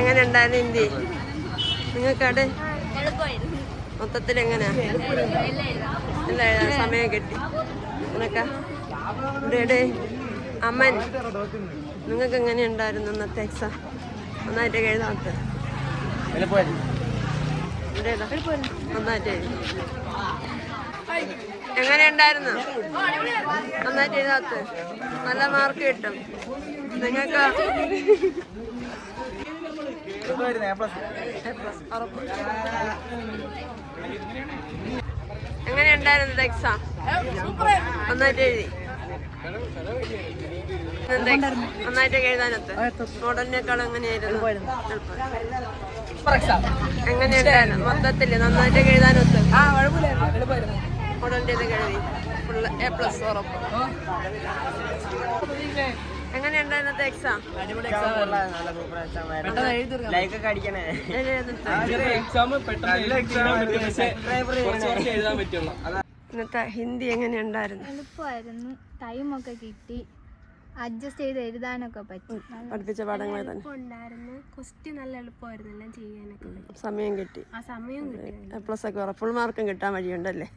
എങ്ങനെ ഉണ്ടായിരുന്നു ഹിന്ദി നിങ്ങൾക്കവിടെ? മൊത്തത്തിൽ എങ്ങനെയാ എല്ലാ സമയം കിട്ടി. നിനക്കാ? ഇവിടെ അമ്മൻ നിങ്ങൾക്ക് എങ്ങനെ ഉണ്ടായിരുന്നു ഇന്നത്തെ എക്സാം നന്നായിട്ട് എഴുതാത്ത? നന്നായിട്ട് എഴുതി എങ്ങനെ ഉണ്ടായിരുന്നു നന്നായിട്ട് എഴുതാത്ത നല്ല മാർക്ക് കിട്ടും. നിങ്ങൾക്ക്? എങ്ങനെ ഉണ്ടായിരുന്നു എക്സാം നന്നായിട്ട് എഴുതി? നന്നായിട്ട് എഴുതാനത്ത്? മോഡലിനേക്കാൾ എങ്ങനെയായിരുന്നു? എങ്ങനെയുണ്ടായിരുന്നു? മൊത്തത്തിൽ നന്നായിട്ട് എഴുതാനൊത്ത്? മോഡലിന്റെ എഴുതി. ഫുള്ള് എ പ്ലസ് ഉറപ്പ്. എങ്ങനെയുണ്ടായിരുന്നത്തെ എക്സാം ലൈക്കൊക്കെ അടിക്കണേ. ഇന്നത്തെ ഹിന്ദി എങ്ങനെ എങ്ങനെയുണ്ടായിരുന്നു? എളുപ്പമായിരുന്നു. ഒക്കെ കിട്ടി. അഡ്ജസ്റ്റ് ചെയ്ത് എഴുതാനൊക്കെ പറ്റി. പഠിപ്പിച്ച പാഠങ്ങൾ ഉണ്ടായിരുന്നു ക്വസ്റ്റ്യൻ നല്ല എളുപ്പമായിരുന്നു. എല്ലാം ചെയ്യാനൊക്കെ സമയം കിട്ടി. ആ സമയം കിട്ടി. എ പ്ലസ് ഒക്കെ ഫുൾ മാർക്കും കിട്ടാൻ വഴിയുണ്ടല്ലേ?